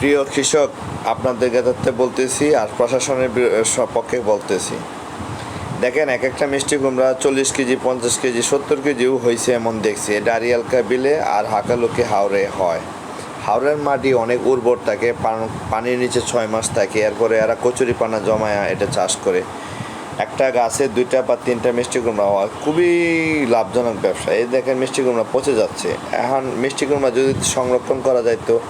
প্রিয় কৃষক, আপনাদের ক্ষেত্রে বলতেছি আর প্রশাসনের পক্ষে বলতেছি। দেখেন এক একটা মিষ্টি কুমড়া চল্লিশ কেজি, পঞ্চাশ কেজি, সত্তর কেজিও হয়েছে এমন দেখছি। এটা আরিয়ালকা বিলে আর হাকালুকে হাওড়ে হয়। হাওড়ের মাটি অনেক উর্বর থাকে, পান- পানির নিচে ছয় মাস থাকে, এরপরে এরা কচুরি পানা জমায় এটা চাষ করে। একটা গাছে দুইটা বা তিনটা মিষ্টি কুমড়া হয়, খুবই লাভজনক ব্যবসা। এই দেখেন, মিষ্টি কুমড়া পচে যাচ্ছে। এখন মিষ্টি কুমড়া যদি সংরক্ষণ করা যায় তো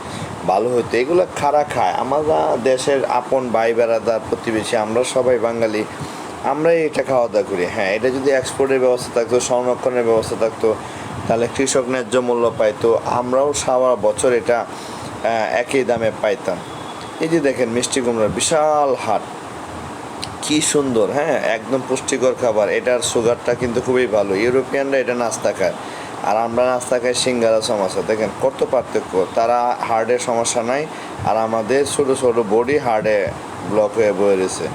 ভালো হতো এগুলো খারা খায়। আমরা দেশের আপন ভাই বেড়াদার প্রতিবেশী, আমরা সবাই বাঙালি, আমরাই এটা খাওয়া দাওয়া করি। হ্যাঁ এটা যদি এক্সপোর্টের ব্যবস্থা থাকতো, সংরক্ষণের ব্যবস্থা থাকতো, তাহলে কৃষক ন্যায্য মূল্য পাইতো। আমরাও সারা বছর এটা একই দামে পাইতাম। এই যে দেখেন মিষ্টি কুমড়ার বিশাল হাট। কি সুন্দর হ্যাঁ একদম পুষ্টিকর খাবার। এটার সুগারটা কিন্তু খুবই ভালো। ইউরোপিয়ানরা এটা নাস্তা খায়। আর আমরা নাস্তা খাই সিঙ্গারা সমস্যা। দেখেন, কত পার্থক্য। তারা হার্টের সমস্যা নাই, আর আমাদের ছোটো ছোটো বডি হার্টে ব্লক হয়ে বয়ে রয়েছে।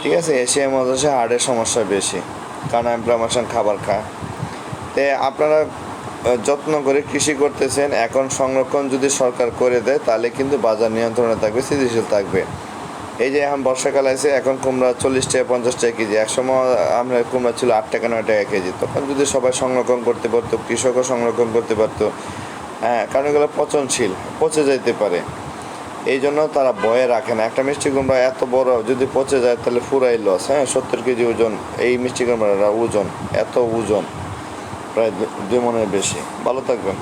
ঠিক আছে এশিয়া মহাদেশে হার্টের সমস্যা বেশি, কারণ ইনফ্লামেশন খাবার খায় তে আপনারা যত্ন করে কৃষি করতেছেন, এখন সংরক্ষণ যদি সরকার করে দেয়, তাহলে কিন্তু বাজার নিয়ন্ত্রণে থাকবে, স্থিতিশীল থাকবে। এই যে এখন বর্ষাকাল আছে, এখন কুমড়া চল্লিশ টাকা, পঞ্চাশ টাকা কেজি। একসময় আমরা কুমড়া ছিল আট টাকা, নয় টাকা কেজি। তখন যদি সবাই সংরক্ষণ করতে পারতো, কৃষকও সংরক্ষণ করতে পারতো। হ্যাঁ কারণ এগুলো পচনশীল, পচে যাইতে পারে। এই জন্য তারা ভয়ে রাখে না। একটা মিষ্টি কুমড়া এত বড়, যদি পচে যায় তাহলে পুরাই লস হ্যাঁ সত্তর কেজি ওজন, এই মিষ্টি কুমড়ার ওজন, এত ওজন, প্রায় দুই মনের বেশি। ভালো থাকবেন।